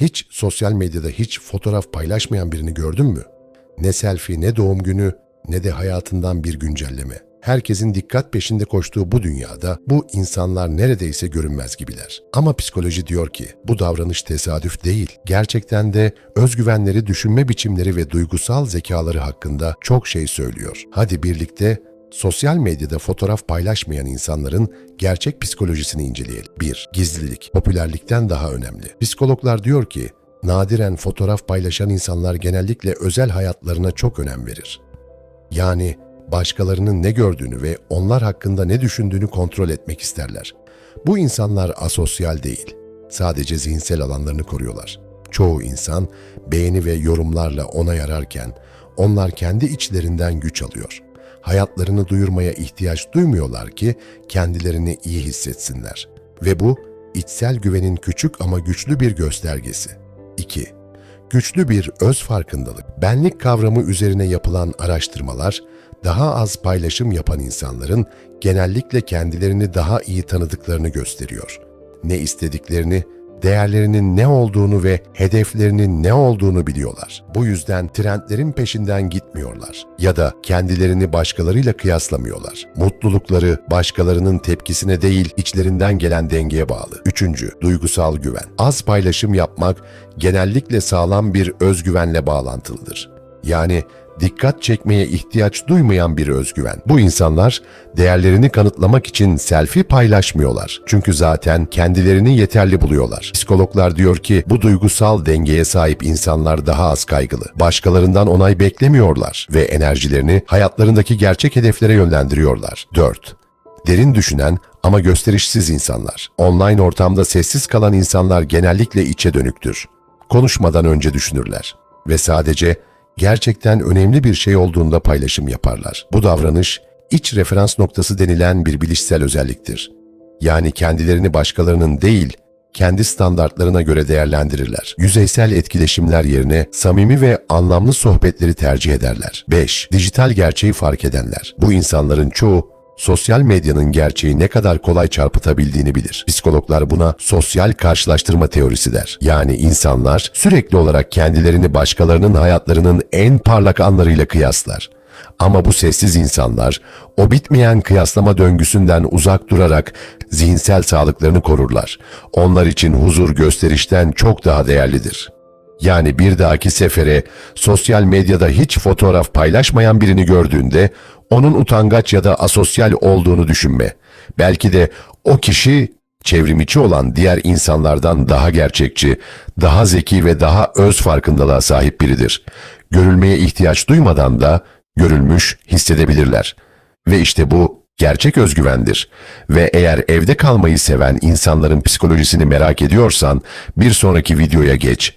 Hiç sosyal medyada hiç fotoğraf paylaşmayan birini gördün mü? Ne selfie, ne doğum günü, ne de hayatından bir güncelleme. Herkesin dikkat peşinde koştuğu bu dünyada bu insanlar neredeyse görünmez gibiler. Ama psikoloji diyor ki bu davranış tesadüf değil. Gerçekten de özgüvenleri, düşünme biçimleri ve duygusal zekaları hakkında çok şey söylüyor. Hadi birlikte Sosyal medyada fotoğraf paylaşmayan insanların gerçek psikolojisini inceleyelim. 1. Gizlilik, popülerlikten daha önemli. Psikologlar diyor ki, nadiren fotoğraf paylaşan insanlar genellikle özel hayatlarına çok önem verir. Yani başkalarının ne gördüğünü ve onlar hakkında ne düşündüğünü kontrol etmek isterler. Bu insanlar asosyal değil, sadece zihinsel alanlarını koruyorlar. Çoğu insan beğeni ve yorumlarla ona yararken onlar kendi içlerinden güç alıyor. Hayatlarını duyurmaya ihtiyaç duymuyorlar ki kendilerini iyi hissetsinler. Ve bu içsel güvenin küçük ama güçlü bir göstergesi. 2. Güçlü bir öz farkındalık. Benlik kavramı üzerine yapılan araştırmalar, daha az paylaşım yapan insanların genellikle kendilerini daha iyi tanıdıklarını gösteriyor. Ne istediklerini, değerlerinin ne olduğunu ve hedeflerinin ne olduğunu biliyorlar. Bu yüzden trendlerin peşinden gitmiyorlar ya da kendilerini başkalarıyla kıyaslamıyorlar. Mutlulukları başkalarının tepkisine değil, içlerinden gelen dengeye bağlı. Üçüncü, duygusal güven. Az paylaşım yapmak genellikle sağlam bir özgüvenle bağlantılıdır. Yani dikkat çekmeye ihtiyaç duymayan bir özgüven. Bu insanlar değerlerini kanıtlamak için selfie paylaşmıyorlar. Çünkü zaten kendilerini yeterli buluyorlar. Psikologlar diyor ki bu duygusal dengeye sahip insanlar daha az kaygılı. Başkalarından onay beklemiyorlar ve enerjilerini hayatlarındaki gerçek hedeflere yönlendiriyorlar. 4. Derin düşünen ama gösterişsiz insanlar. Online ortamda sessiz kalan insanlar genellikle içe dönüktür. Konuşmadan önce düşünürler ve sadece gerçekten önemli bir şey olduğunda paylaşım yaparlar. Bu davranış iç referans noktası denilen bir bilişsel özelliktir. Yani kendilerini başkalarının değil, kendi standartlarına göre değerlendirirler. Yüzeysel etkileşimler yerine samimi ve anlamlı sohbetleri tercih ederler. 5. Dijital gerçeği fark edenler. Bu insanların çoğu sosyal medyanın gerçeği ne kadar kolay çarpıtabildiğini bilir. Psikologlar buna sosyal karşılaştırma teorisi der. Yani insanlar sürekli olarak kendilerini başkalarının hayatlarının en parlak anlarıyla kıyaslar. Ama bu sessiz insanlar o bitmeyen kıyaslama döngüsünden uzak durarak zihinsel sağlıklarını korurlar. Onlar için huzur gösterişten çok daha değerlidir. Yani bir dahaki sefere sosyal medyada hiç fotoğraf paylaşmayan birini gördüğünde onun utangaç ya da asosyal olduğunu düşünme. Belki de o kişi çevrimiçi olan diğer insanlardan daha gerçekçi, daha zeki ve daha öz farkındalığa sahip biridir. Görülmeye ihtiyaç duymadan da görülmüş hissedebilirler. Ve işte bu gerçek özgüvendir. Ve eğer evde kalmayı seven insanların psikolojisini merak ediyorsan bir sonraki videoya geç